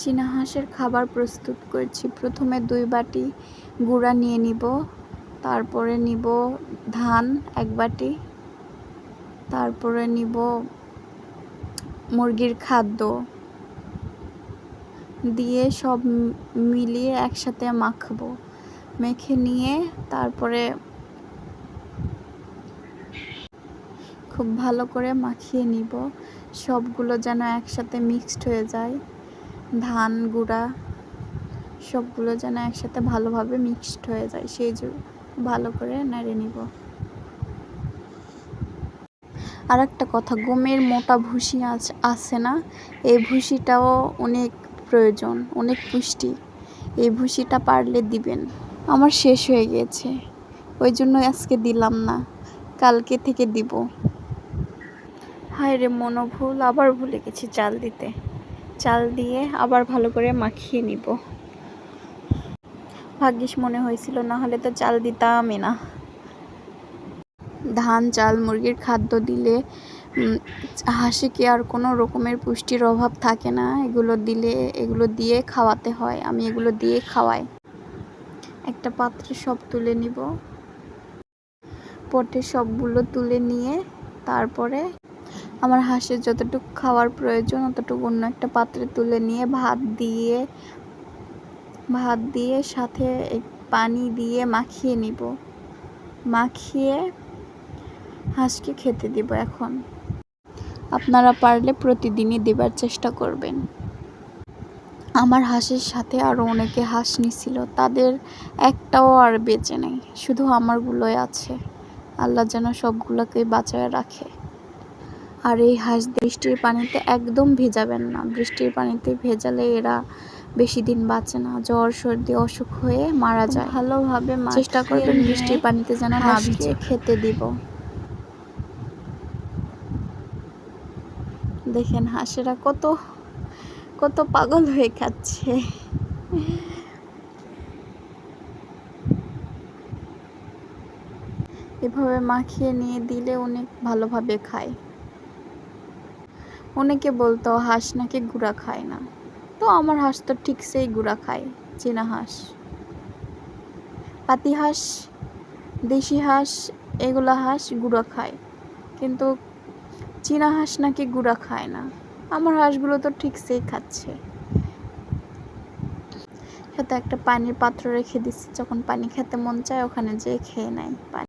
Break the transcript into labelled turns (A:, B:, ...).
A: চীনা হাঁসের খাবার প্রস্তুত করছি। প্রথমে দুই বাটি গুঁড়া নিয়ে নিব, তারপরে নিব ধান এক বাটি, তারপরে নিব মুরগির খাদ্য। দিয়ে সব মিলিয়ে একসাথে মাখবো। মেখে নিয়ে তারপরে খুব ভালো করে মাখিয়ে নিব। সবগুলো যেন একসাথে মিক্সড হয়ে যায়। ধান, গুঁড়া সবগুলো যেন একসাথে ভালোভাবে মিক্সড হয়ে যায়, সেই জন্য ভালো করে নেড়ে নিব। আর একটা কথা, গমের মোটা ভুসি আছে না? এই ভুসিটাও অনেক প্রয়োজন, অনেক পুষ্টি। এই ভুসিটা পারলে দিবেন। আমার শেষ হয়ে গিয়েছে ওই জন্য আজকে দিলাম না, কালকে থেকে দিব। হায় রে মনোভুল, আবার ভুলে গেছি চাল দিতে। চাল দিয়ে আবার ভালো করে মাখিয়ে নিব। ভাগ্যিস মনে হয়েছিল না হলে তো চাল দিতামই না। ধান, চাল, মুরগির খাদ্য দিলে হাঁসিকে আর কোনো রকমের পুষ্টির অভাব থাকে না। এগুলো দিলে, এগুলো দিয়ে খাওয়াতে হয়। আমি এগুলো দিয়ে খাওয়াই। একটা পাত্রে সব তুলে নিব। পটে সবগুলো তুলে নিয়ে তারপরে আমার হাঁসের যতটুকু খাওয়ার প্রয়োজন, অতটুকু অন্য একটা পাত্রে তুলে নিয়ে ভাত দিয়ে ভাত দিয়ে সাথে পানি দিয়ে মাখিয়ে নিব। মাখিয়ে হাঁসকে খেতে দিব এখন। আপনারা পারলে প্রতিদিনই দেবার চেষ্টা করবেন। আমার হাঁসের সাথে আরও অনেকে হাঁস নিছিল, তাদের একটাও আর বেঁচে নেই, শুধু আমারগুলোই আছে। আল্লাহ যেন সবগুলোকে বাঁচায় রাখে। আর এই হাঁস বৃষ্টির পানিতে একদম ভেজাবেন না। বৃষ্টির পানিতে ভেজালে এরা বেশি দিন বাঁচে না। জ্বর সর্দি অসুখ হয়ে মারা যায়। ভালোভাবে চেষ্টা করবেন বৃষ্টির পানিতে যেন না ভিজে খেতে দিব। দেখেন হাঁসেরা কত কত পাগল হয়ে খাচ্ছে। এভাবে মাখিয়ে নিয়ে দিলে অনেক ভালোভাবে খায়। অনেকে বলতো, হাঁস নাকি গুঁড়া খায় না? তো আমার হাঁস তো ঠিক সেই গুঁড়া খায়, চীনা হাঁস। পাতি হাঁস, দেশি হাঁস, এগুলো হাঁস গুঁড়া খায়। কিন্তু চীনা হাঁস নাকি গুঁড়া খায় না? আমার হাঁসগুলো তো ঠিক সেই খাচ্ছে। সাথে একটা পানির পাত্র রেখে দিচ্ছি যখন পানি খেতে মন চায় ওখানে যেয়ে খেয়ে নেয় পানি।